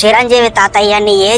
చిరంజీవి తాతయ్యని ఏ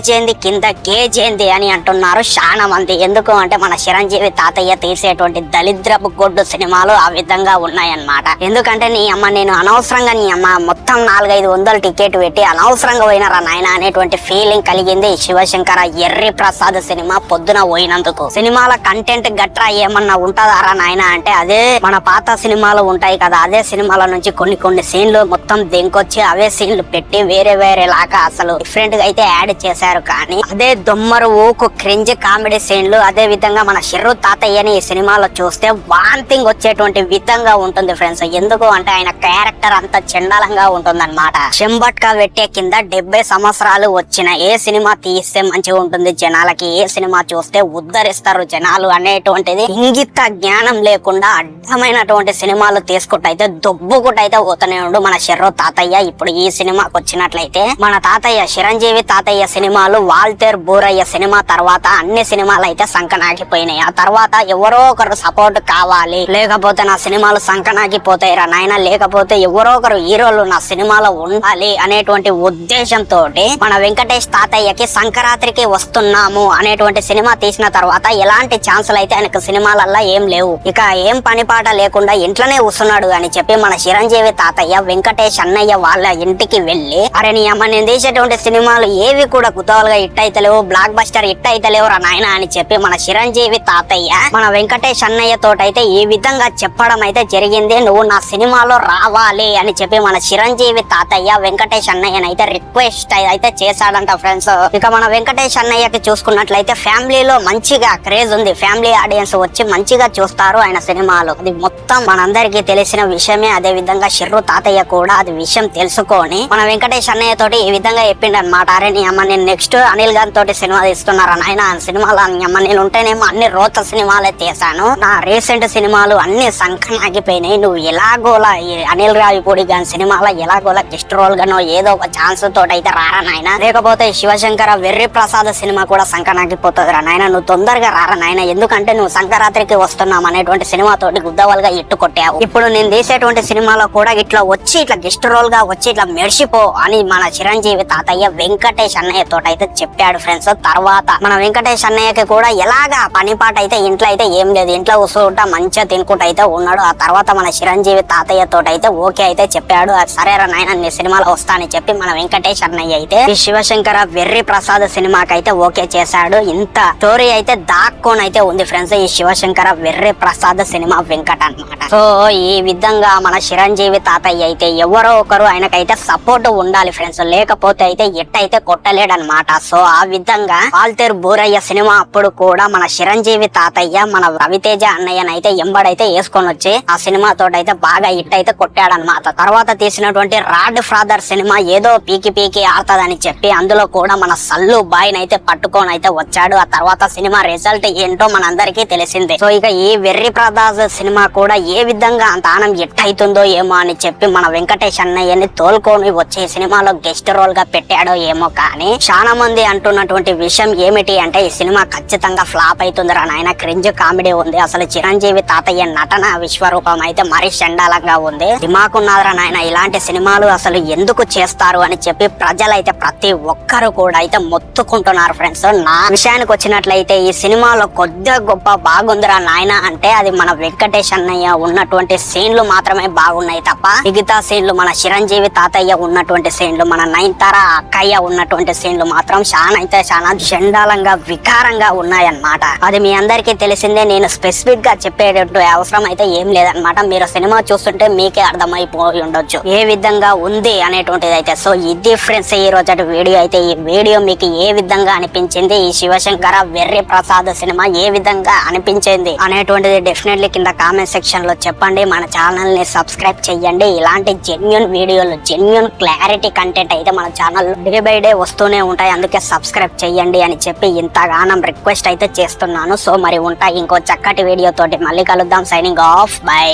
కింద గేజేంది అని అంటున్నారు చాలా మంది. ఎందుకు అంటే మన చిరంజీవి తాతయ్య తీసేటువంటి దరిద్రపు గొడ్డు సినిమాలు ఆ విధంగా ఉన్నాయన్నమాట. ఎందుకంటే నీ అమ్మ నేను అనవసరంగా నీ అమ్మ మొత్తం నాలుగైదు వందలు టికెట్ పెట్టి అనవసరంగా పోయినరా నాయన అనేటువంటి ఫీలింగ్ కలిగింది శివశంకర ఎర్రి ప్రసాద్ సినిమా పొద్దున పోయినందుకు. సినిమాల కంటెంట్ గట్రా ఏమన్నా ఉంటదారా నాయన అంటే అదే మన పాత సినిమాలు ఉంటాయి కదా అదే సినిమాల నుంచి కొన్ని కొన్ని సీన్లు మొత్తం దెంకొచ్చి అవే సీన్లు పెట్టి వేరే వేరే లాగా అసలు డిఫరెంట్గా అయితే యాడ్ చేశారు కానీ అదే దొమ్మరు ఊకు క్రింజ్ కామెడీ సీన్లు అదే విధంగా మన షిర్రు తాతయ్యని ఈ సినిమాలో చూస్తే వాంతింగ్ వచ్చేటువంటి విధంగా ఉంటుంది ఫ్రెండ్స్ ఎందుకు అంటే ఆయన క్యారెక్టర్ అంత చండాలంగా ఉంటుంది అనమాట చెంబట్కా పెట్టే కింద డెబ్బై సంవత్సరాలు వచ్చిన ఏ సినిమా తీస్తే మంచిగా ఉంటుంది? జనాలకి ఏ సినిమా చూస్తే ఉద్ధరిస్తారు జనాలు అనేటువంటిది ఇంగిత జ్ఞానం లేకుండా అడ్డమైనటువంటి సినిమాలు తీసుకుంటైతే దొబ్బుకుంటైతే పోతూనే ఉండు మన షెర్రో తాతయ్య. ఇప్పుడు ఈ సినిమాకి వచ్చినట్లయితే మన తాతయ్య చిరంజీవి తాతయ్య సినిమాలు వాల్తేర్ బూరయ్య సినిమా తర్వాత అన్ని సినిమాలు అయితే సంకనాగిపోయినాయి. ఆ తర్వాత ఎవరో ఒకరు సపోర్ట్ కావాలి. లేకపోతే నా సినిమాలు సంకనాగిపోతాయి రా నాయన. లేకపోతే ఎవరో ఒకరు హీరోలు నా సినిమాలో ఉండాలి అనేటువంటి ఉద్దేశంతో మన వెంకటేష్ తాతయ్యకి సంక్రాంతికి వస్తున్నాము అనేటువంటి సినిమా తీసిన తర్వాత ఎలాంటి ఛాన్సులు అయితే ఆయనకు సినిమాలల్లా ఏం లేవు. ఇక ఏం పని పాట లేకుండా ఇంట్లోనే వస్తున్నాడు అని చెప్పి మన చిరంజీవి తాతయ్య వెంకటేష్ అన్నయ్య వాళ్ళ ఇంటికి వెళ్ళి అరే నీ అమ్మ నేను తీసేటువంటి సినిమాలు ఏవి కూడా కుతూహలుగా హిట్ అయితలేవు. బ్లాక్ బస్టర్ హిట్ అయితలేవు రా నాయన అని చెప్పి మన చిరంజీవి తాతయ్య మన వెంకటేష్ అన్నయ్య తోటైతే ఈ విధంగా చెప్పడం అయితే జరిగింది. నువ్వు నా సినిమాలో రావాలి అని చెప్పి మన చిరంజీవి తాతయ్య వెంకటేష్ అన్నయ్యనైతే రిక్వెస్ట్ అయితే చేశాడంట ఫ్రెండ్స్ ఇక మన వెంకటేష్ అన్నయ్యకి చూసుకున్నట్లయితే ఫ్యామిలీలో మంచిగా క్రేజ్ ఉంది. ఫ్యామిలీ ఆడియన్స్ వచ్చి మంచిగా చూస్తారు ఆయన సినిమాలు. అది మొత్తం మనందరికీ తెలిసిన విషయమే. అదే విధంగా షిర్రు తాతయ్య కూడా అది విషయం తెలుసుకొని మన వెంకటేష్ అన్నయ్య తోటి ఈ విధంగా చెప్పిండు అనమాట అరే నీ అమ్మ నేను నెక్స్ట్ అనిల్ గారి తోటి సినిమా తీస్తున్నారా ఆయన ఆ సినిమాలో నీ అమ్మ నేను ఉంటేనేమో అన్ని రోత సినిమాలే తీసాను నా రీసెంట్ సినిమాలు అన్ని సంకనాగిపోయినాయి. నువ్వు ఎలాగోలా అనిల్ రావిపూడి గాని సినిమాలో ఎలాగోలా గెస్ట్ రోల్ గానో ఏదో ఒక ఛాన్స్ తోటి అయితే రారా నాయన? లేకపోతే శివశంకర వెర్రి ప్రసాద సినిమా కూడా సంకనాగిపోతుంది రా నాయన? నువ్వు తొందరగా రారా నాయన? ఎందుకంటే నువ్వు సంక్రాంతికి వస్తున్నాం అనేటువంటి సినిమాతోటి తోటి ఇట్టు కొట్టావు. ఇప్పుడు నేను తీసేటువంటి సినిమాలో కూడా ఇట్లా వచ్చి ఇట్లా గెస్ట్ రోల్గా వచ్చి ఇట్లా మెడిసిపో అని మన చిరంజీవి తాతయ్య వెంకటేష్ అన్నయ్య తోట అయితే చెప్పాడు ఫ్రెండ్స్ తర్వాత మన వెంకటేష్ అన్నయ్యకి కూడా ఎలాగా పని పాట అయితే ఇంట్లో అయితే ఏం లేదు. ఇంట్లో కూర్చుంటా మంచిగా తినుకుంటూ అయితే ఉన్నాడు. ఆ తర్వాత మన చిరంజీవి తాతయ్య తోట అయితే ఓకే అయితే చెప్పాడు. సరేరా నాయన నీ సినిమాలో వస్తా అని చెప్పి మన వెంకటేష్ అన్నయ్య అయితే ఈ శివశంకర వెర్రి ప్రసాద్ సినిమాకి అయితే ఓకే చేశాడు. ఇంత స్టోరీ అయితే దాక్కొని అయితే ఉంది ఫ్రెండ్స్ ఈ శివశంకర వెర్రి ప్రసాద్ సినిమా వెంకట అన్నమాట. సో ఈ విధంగా మన చిరంజీవి తాతయ్య అయితే ఎవరో ఒకరు ఆయనకైతే సపోర్ట్ ఉండాలి ఫ్రెండ్స్ లేకపోతే అయితే ఎట్టయితే కొట్టలేడనమాట సో ఆ విధంగా ఆల్తేరు బూరయ్య సినిమా అప్పుడు కూడా మన చిరంజీవి తాతయ్య మన రవితేజ అన్నయ్యనైతే ఎంబడైతే వేసుకొని వచ్చి ఆ సినిమా తోటైతే బాగా హిట్ అయితే కొట్టాడనమాట తర్వాత తీసినటువంటి రాడ్ ఫాదర్ సినిమా ఏదో పీకి పీకి ఆడతాదని చెప్పి అందులో కూడా మన సల్లు బాయ్ అయితే పట్టుకొని అయితే వచ్చాడు. ఆ తర్వాత సినిమా రిజల్ట్ ఏంటో మనందరికీ తెలిసిందే. సో ఇక ఈ వెర్రి ప్రదాస్ సినిమా కూడా ఏ విధంగా అంత ఆనం ఎట్టయితుందో ఏమో అని చెప్పి మన వెంకటేష్ అన్నయ్యని తోలుకొని వచ్చే సినిమాలో గెస్ట్ రోల్గా పెట్టాడో ఏమో కానీ చాలా మంది అంటున్నటువంటి విషయం ఏమిటి అంటే ఈ సినిమా ఖచ్చితంగా ఫ్లాప్ అవుతుందిరా నాయన. క్రింజ్ కామెడీ ఉంది. అసలు చిరంజీవి తాతయ్య నటన విశ్వరూపం అయితే మరీ చండాలంగా ఉంది. దిమాకున్నారా నాయన ఇలాంటి సినిమాలు అసలు ఎందుకు చేస్తారు అని చెప్పి ప్రజలైతే ప్రతి ఒక్కరు కూడా అయితే మొత్తుకుంటున్నారు ఫ్రెండ్స్. నా విషయానికి వచ్చినట్లయితే ఈ సినిమాలో కొద్దిగా గొప్ప బాగుందిరా నాయన అంటే అది మన వెంకటేష్ అన్నయ్య ఉన్నటువంటి సీన్లు మాత్రమే బాగున్నాయి తప్ప మిగతా సీన్లు మన చిరంజీవి తాతయ్య ఉన్నటువంటి సీన్లు మన నయనతార అక్కయ్య ఉన్నటువంటి సీన్లు మాత్రం చాలా అయితే చాలా చండాలంగా వికారంగా ఉన్నాయన్నమాట. అది మీ అందరికీ తెలిసిందే నేను స్పెసిఫిక్గా చెప్పేటట్టు అవసరం అయితే ఏం లేదన్నమాట. మీరు సినిమా చూస్తుంటే మీకే అర్థమైపోయి ఉండొచ్చు. ఏ విధంగా ఉంది అనేటువంటిది అయితే. సో ఇది ఫ్రెండ్స్ ఈ రోజు వీడియో అయితే. ఈ వీడియో మీకు ఏ విధంగా అనిపించింది? ఈ శివశంకర వెర్రి ప్రసాద్ సినిమా ఏ విధంగా అనిపించింది? అనేటువంటిది డెఫినెట్లీ కింద కామెంట్ సెక్షన్లో చెప్పండి. మన ఛానల్ని సబ్స్క్రైబ్ చేయండి ఇలాంటి జెన్యున్ వీడియోలు జెన్యున్ క్లారిటీ కంటెంట్ అయితే మన ఛానల్ డే బై డే వస్తూనే ఉంటాయి. అందుకే సబ్స్క్రైబ్ చేయండి అని చెప్పి ఇంతగానం రిక్వెస్ట్ అయితే చేస్తున్నాను. సో మరి ఉంటాయి. ఇంకో చక్కటి వీడియోతోటి మళ్ళీ కలుద్దాం. Signing off by